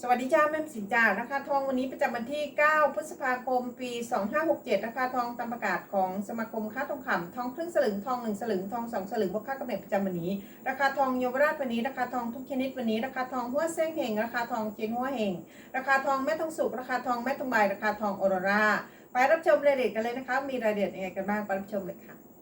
สวัสดีจ้าแม่สินจ้าราคาทองวันนี้ประจำวันที่ 9 พฤษภาคม ปี 2567ราคาทองตามประกาศของสมาคมค้าทองคำทองครึ่งสลึงทอง1สลึงทอง2สลึงบวกค่ากำเนิดประจำวันนี้ราคาทองยาราชวันนี้ราคาทองทุกชนิดวันนี้ราคาทองหัวเส้งเฮงราคาทองเจนหัวเฮงราคาทองแม่ทองสุกราคาทองแม่ทองใบราคาทองออโรราไปรับชมรายละเอียดกันเลยนะคะ มีรายละเอียดยังไงกันบ้างไปรับชมเลยค่ะ